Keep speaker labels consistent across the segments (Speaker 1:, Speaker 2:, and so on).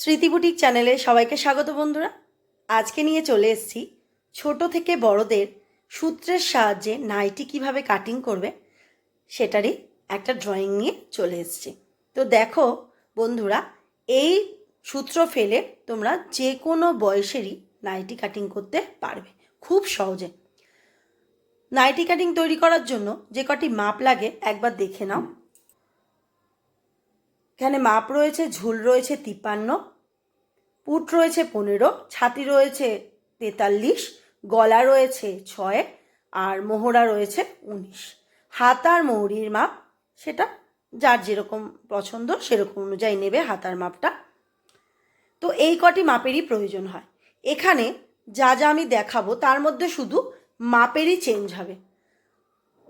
Speaker 1: স্মৃতিবুটিক চ্যানেলে সবাইকে স্বাগত বন্ধুরা। আজকে নিয়ে চলে এসেছি ছোট থেকে বড়দের সূত্রের সাহায্যে নাইটি কীভাবে কাটিং করবে সেটারই একটা ড্রয়িং নিয়ে চলে এসেছি। তো দেখো বন্ধুরা, এই সূত্র ফেলে তোমরা যে কোনো বয়সেরই নাইটি কাটিং করতে পারবে, খুব সহজে। নাইটি কাটিং তৈরি করার জন্য যে কটি মাপ লাগে একবার দেখে নাও। এখানে মাপ রয়েছে, ঝুল রয়েছে তিপ্পান্ন, পুট রয়েছে পনেরো, ছাতি রয়েছে তেতাল্লিশ, গলা রয়েছে ছয় আর মোহরা রয়েছে উনিশ। হাত আর মৌরির মাপ, সেটা যার যেরকম পছন্দ সেরকম অনুযায়ী নেবে হাতার মাপটা। তো এই কটি মাপেরই প্রয়োজন হয়। এখানে যা যা আমি দেখাবো তার মধ্যে শুধু মাপেরই চেঞ্জ হবে।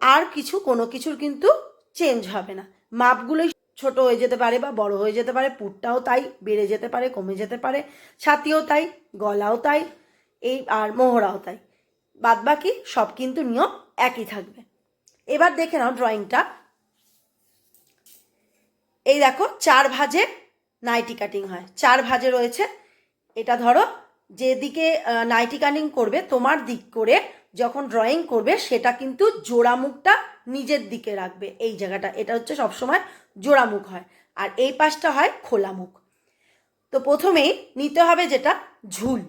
Speaker 1: আর কিছু কোনো কিছুর কিন্তু চেঞ্জ হবে না। মাপগুলোই ছোট হয়ে যেতে পারে বা বড় হয়ে যেতে পারে, পুটটাও তাই, বেড়ে যেতে পারে, কমে যেতে পারে, ছাতিও তাই, গলাও তাই, এই আর মোহরাও তাই। বাদ বাকি সব কিন্তু নিয়ম একই থাকবে। এবার দেখে নাও ড্রয়িংটা। এই দেখো, চার ভাজে নাইটি কাটিং হয়। চার ভাজে রয়েছে। এটা ধরো, যেদিকে নাইটি কাটিং করবে, তোমার দিক করে যখন ড্রয়িং করবে, সেটা কিন্তু জোড়া মুখটা নিজের দিকে রাখবে। এই জায়গাটা, এটা হচ্ছে সবসময় জোড়া মুখ হয়। আর এই পাশটা হয় খোলা মুখ। তো প্রথমেই নিতে হবে যেটা ঝুল।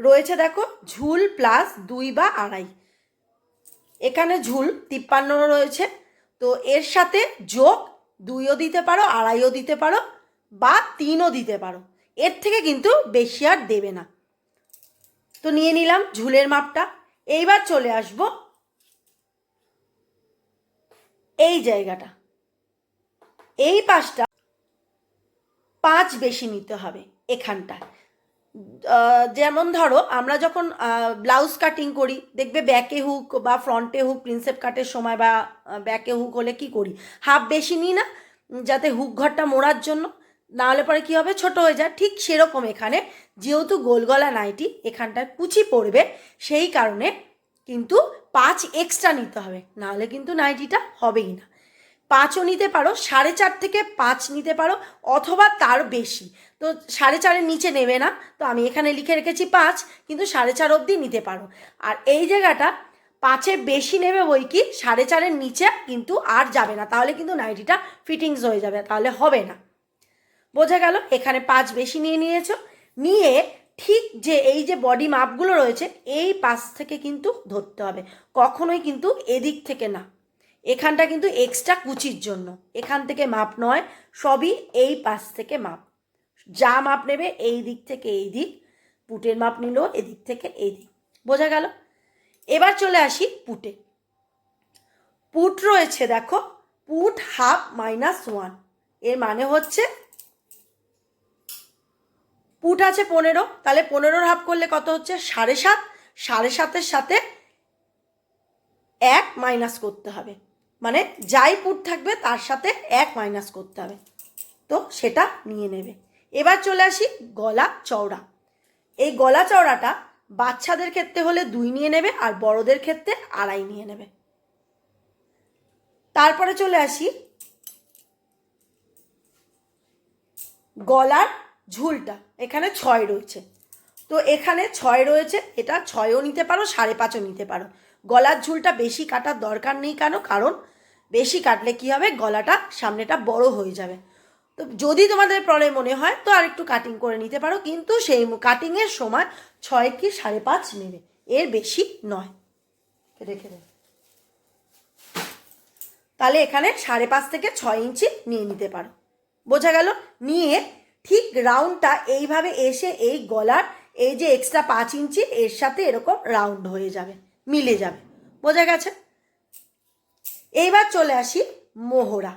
Speaker 1: রয়েছে দেখো, ঝুল প্লাস দুই বা আড়াই। এখানে ঝুল তিপ্পান্ন রয়েছে। তো এর সাথে যোগ দুইও দিতে পারো, আড়াইও দিতে পারো বা তিনও দিতে পারো। এর থেকে কিন্তু বেশি আর দেবে না। তো নিয়ে নিলাম ঝুলের মাপটা। এইবার চলে আসব এই জায়গাটা। এই পাশটা পাঁচ বেশি নিতে হবে এখানটায়। আহ, যেমন ধরো আমরা যখন ব্লাউজ কাটিং করি দেখবে ব্যাকে হুক বা ফ্রন্টে হুক প্রিন্সেপ কাটের সময় বা ব্যাকে হুক হলে কি করি? হাফ বেশি নিই না যাতে হুক ঘরটা মোড়ার জন্য। না হলে পরে কী হবে? ছোট হয়ে যায়। ঠিক সেরকম এখানে যেহেতু গোলগলা নাইটি এখানটায় কুচি পড়বে সেই কারণে কিন্তু পাঁচ এক্সট্রা নিতে হবে। নাহলে কিন্তু নাইটিটা হবেই না। পাঁচও নিতে পারো, সাড়ে চার থেকে পাঁচ নিতে পারো, অথবা তার বেশি। তো সাড়ে চারের নিচে নেবে না, তো আমি এখানে লিখে রেখেছি পাঁচ, কিন্তু সাড়ে চার অবধি নিতে পারো। আর এই জায়গাটা পাঁচের বেশি নেবে বই কি, সাড়ে চারের নিচে কিন্তু আর যাবে না, তাহলে কিন্তু নাইটিটা ফিটিংস হয়ে যাবে, তাহলে হবে না। বোঝা গেল, এখানে পাঁচ বেশি নিয়ে নিয়েছো। নিয়ে ঠিক যে এই যে বডি মাপগুলো রয়েছে, এই পাশ থেকে কিন্তু ধরতে হবে। কখনোই কিন্তু এদিক থেকে না। এখানটা কিন্তু এক্সট্রা কুচির জন্য। এখান থেকে মাপ নয়, সবই এই পাশ থেকে মাপ। যা মাপ নেবে এই দিক থেকে এই দিক, পুটের মাপ নিল এদিক থেকে এই দিক বোঝা গেল? এবার চলে আসি পুটে। পুট রয়েছে, দেখো। Put half minus one. এর মানে হচ্ছে পুট আছে পনেরো, তাহলে পনেরোর হাফ করলে কত হচ্ছে? সাড়ে সাত। সাড়ে সাতের সাথে এক মাইনাস করতে হবে। মানে যাই পুট থাকবে, তার সাথে এক মাইনাস করতে হবে। তো সেটা নিয়ে নেবে। এবার চলে আসি গলা চওড়া। এই গলা চওড়াটা বাচ্চাদের ক্ষেত্রে হলে দুই নিয়ে নেবে আর বড়দের ক্ষেত্রে আড়াই নিয়ে নেবে। তারপরে চলে আসি গলার ঝুলটা, এখানে ছয় রয়েছে। তো এখানে ছয় রয়েছে, এটা ছয়ও নিতে পারো, সাড়ে পাঁচও নিতে পারো। গলার ঝুলটা বেশি কাটার দরকার নেই কেন? কারণ বেশি কাটলে কি হবে? গলাটা সামনেটা বড় হয়ে যাবে। তো যদি তোমাদের পরে মনে হয়, তো আর একটু কাটিং করে নিতে পারো, কিন্তু সেই কাটিংয়ের সময় ছয় কি সাড়ে পাঁচ নেবে, এর বেশি নয়। রেখে দেবে তাহলে এখানে সাড়ে পাঁচ থেকে ছয় ইঞ্চি নিয়ে নিতে পারো। বোঝা গেল? নিয়ে ঠিক রাউন্ডটা এইভাবে এসে এই গলার এই যে এক্সট্রা পাঁচ ইঞ্চি, এর সাথে এরকম রাউন্ড হয়ে যাবে, মিলে যাবে। বোঝা গেছে? এইবার চলে আসি মোহরা।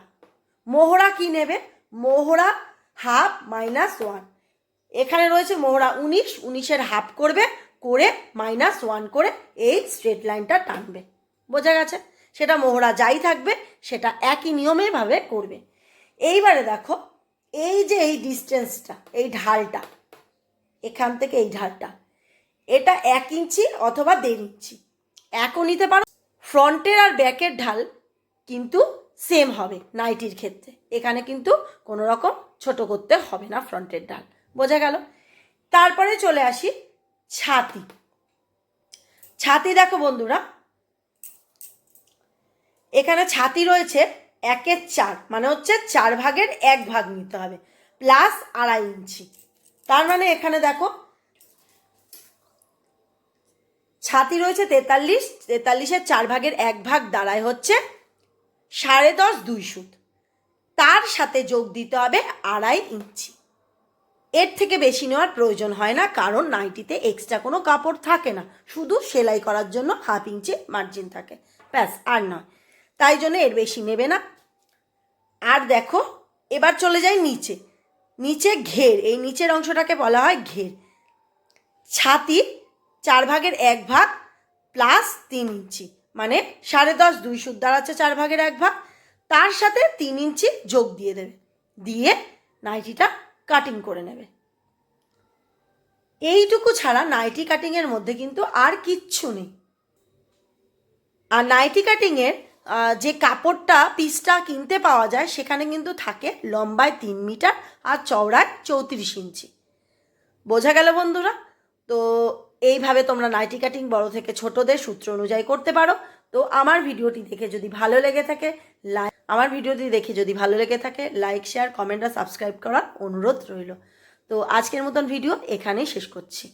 Speaker 1: মোহরা কি নেবে? মোহরা হাফ মাইনাস ওয়ান এখানে রয়েছে মোহরা উনিশ, উনিশের হাফ করবে, করে মাইনাস ওয়ান করে এই স্ট্রেট লাইনটা টানবে। বোঝা গেছে? সেটা মোহরা যাই থাকবে, সেটা একই নিয়মেভাবে করবে। এইবারে দেখো এই যে এই ডিস্টেন্সটা এই ঢালটা, এখান থেকে এই ঢালটা, এটা এক ইঞ্চি অথবা দেড় ইঞ্চি। একও নিতে পারো। ফ্রন্টের আর ব্যাকের ঢাল কিন্তু সেম হবে নাইটির ক্ষেত্রে। এখানে কিন্তু কোনো রকম ছোট করতে হবে না ফ্রন্টের ঢাল। বোঝা গেল? তারপরে চলে আসি ছাতি। ছাতি দেখো বন্ধুরা, এখানে ছাতি রয়েছে একের চার মানে হচ্ছে চার ভাগের এক ভাগ নিতে হবে প্লাস আড়াই ইঞ্চি। তার মানে এখানে দেখো, ছাতি রয়েছে তেতাল্লিশ, তেতাল্লিশের চার ভাগের এক ভাগ দাঁড়ায় হচ্ছে সাড়ে দশ দুই সুত। তার সাথে যোগ দিতে হবে আড়াই ইঞ্চি। এর থেকে বেশি নেওয়ার প্রয়োজন হয় না, কারণ নাইটিতে এক্সট্রা কোনো কাপড় থাকে না। শুধু সেলাই করার জন্য হাফ ইঞ্চি মার্জিন থাকে। ব্যাস, আর নয়। তাই জন্য এর বেশি নেবে না। আর দেখো, এবার চলে যাই নিচে। নিচে ঘের, এই নিচের অংশটাকে বলা হয় ঘের। ছাতি চার ভাগের এক ভাগ প্লাস তিন ইঞ্চি মানে সাড়ে দশ দুই সুদ দাঁড়াচ্ছে চার ভাগের এক ভাগ। তার সাথে তিন ইঞ্চি যোগ দিয়ে দেবে, দিয়ে নাইটিটা কাটিং করে নেবে। এইটুকু ছাড়া নাইটি কাটিংয়ের মধ্যে কিন্তু আর কিচ্ছু নেই। আর নাইটি কাটিংয়ের যে কাপড়টা পিসটা কিনতে পাওয়া যায়, সেখানে কিন্তু থাকে লম্বায় তিন মিটার আর চওড়ায় চৌত্রিশ ইঞ্চি। বোঝা গেল বন্ধুরা? তো এইভাবে তোমরা নাইটি কাটিং বড় থেকে ছোটদের সূত্র অনুযায়ী করতে পারো। তো আমার ভিডিওটি দেখে যদি ভালো লেগে থাকে লাইক আমার ভিডিওটি দেখে যদি ভালো লেগে থাকে, লাইক, শেয়ার, কমেন্ট আর সাবস্ক্রাইব করার অনুরোধ রইল। তো আজকের মতন ভিডিও এখানেই শেষ করছি।